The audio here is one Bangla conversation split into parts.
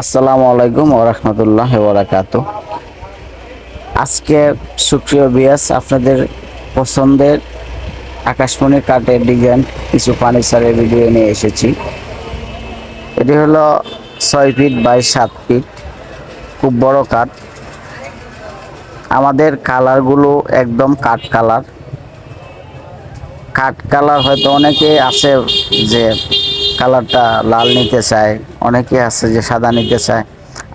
আসসালামু আলাইকুম ওরহমতুল্লাহ বরাকাত আজকে সুপ্রিয় বিয়াস আপনাদের পছন্দের আকাশমণি কাঠের ডিজাইন কিছু ফার্নিচারের ভিডিও নিয়ে এসেছি। এটি হলো ছয় ফিট বাই সাত ফিট, খুব বড় কাঠ। আমাদের কালারগুলো একদম কাঠ কালার। কাঠ কালার হয়তো অনেকে আছে যে কালারটা লাল নিতে চায়, অনেকে আছে যে সাদা নিতে চায়।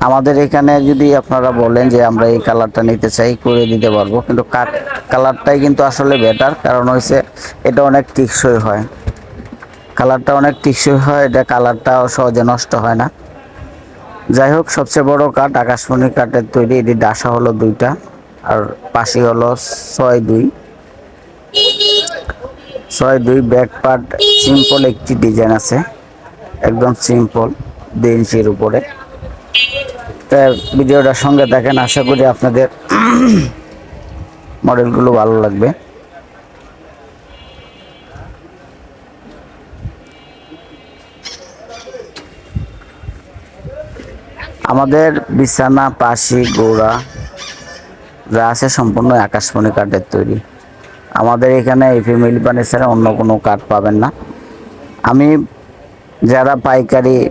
আমাদের এখানে যদি আপনারা বলেন যে আমরা এই কালারটা নিতে চাই, করে দিতে পারব। কিন্তু কাঠ কালারটাই কিন্তু আসলে বেটার কারণ হচ্ছে এটা অনেক টিকসই হয়। কালারটা অনেক টিকসই হয়, এটা কালারটাও সহজে নষ্ট হয় না। যাই হোক, সবচেয়ে বড় কাঠ আকাশমণি কাঠের তৈরি। এটি ডাসা হলো দুইটা, আর পাশে হলো ছয় দুই। ছয় দুই ব্যাক পার্ট সিম্পল একটি ডিজাইন আছে। একদম সিম্পল দুই ইঞ্চির উপরে। তা ভিডিওটার সঙ্গে দেখেন, আশা করি আপনাদের মডেলগুলো ভালো লাগবে। আমাদের বিছানা, পাশি, গোড়া, যা আছে সম্পূর্ণ আকাশমণি কাঠের তৈরি। আমাদের এখানে এই ফ্যামিলি ফার্নিচারে অন্য কোনো কাঠ পাবেন না। আমি যারা পাইকারি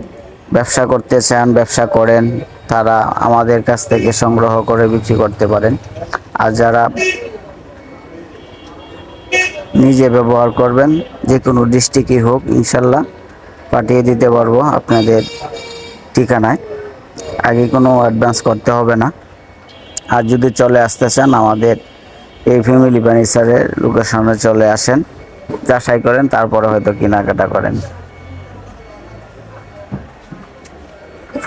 ব্যবসা করতে চান, ব্যবসা করেন, তারা আমাদের কাছ থেকে সংগ্রহ করে বিক্রি করতে পারেন। আর যারা নিজে ব্যবহার করবেন, যে কোনো ডিস্ট্রিক্টই হোক, ইনশাল্লাহ পাঠিয়ে দিতে পারব আপনাদের ঠিকানায়। আগে কোনো অ্যাডভান্স করতে হবে না। আর যদি চলে আসতে চান, আমাদের এই ফ্যামিলি ফার্নিচারের লোকেশনে চলে আসেন, যাচাই করেন, তারপরে হয়তো কেনাকাটা করেন।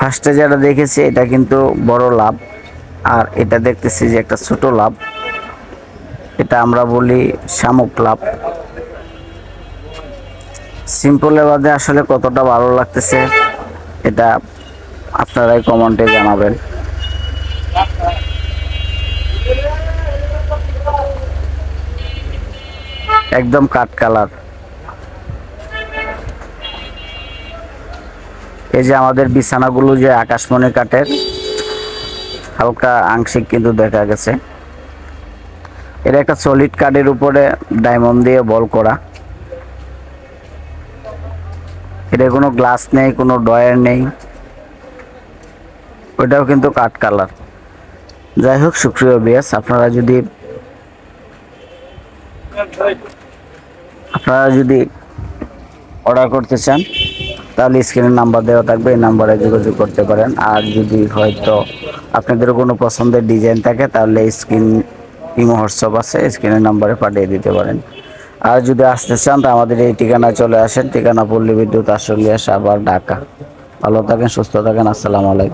ফার্স্টে যেটা দেখেছি, এটা কিন্তু বড় লাভ। আর এটা দেখতেছি যে একটা ছোট লাভ। এটা আমরা বলি শামুক লাভ। সিম্পলের বাদে আসলে কতটা ভালো লাগতেছে, এটা আপনারাই কমেন্টে জানাবেন। একদম কাঠ কালার। এই যে আমাদের বিছানাগুলো যে আকাশমণি কাঠের, হালকা আংশিক কিন্তু দেখা গেছে। এটা একটা সলিড কাঠের উপরে ডায়মন্ড দিয়ে বল করা। এটা কোনো গ্লাস নেই, কোনো ডয়ার নেই। ওটাও কিন্তু কাঠ কালার যাই হোক, সুপ্রিয় বিয়াস আপনারা যদি আপনারা যদি অর্ডার করতে চান তাহলে স্ক্রিনের নাম্বার দেওয়া থাকবে, এই নাম্বারে যোগাযোগ করতে পারেন। আর যদি হয়তো আপনাদের কোনো পছন্দের ডিজাইন থাকে, তাহলে স্ক্রিন ই হোয়াটসঅ্যাপ আছে স্ক্রিনের নাম্বারে পাঠিয়ে দিতে পারেন। আর যদি আসতে চান, তা আমাদের এই ঠিকানায় চলে আসেন, ঠিকানা পল্লী বিদ্যুৎ আশুলিয়া সাভার, ঢাকা। ভালো থাকেন, সুস্থ থাকেন, আসসালামু আলাইকুম।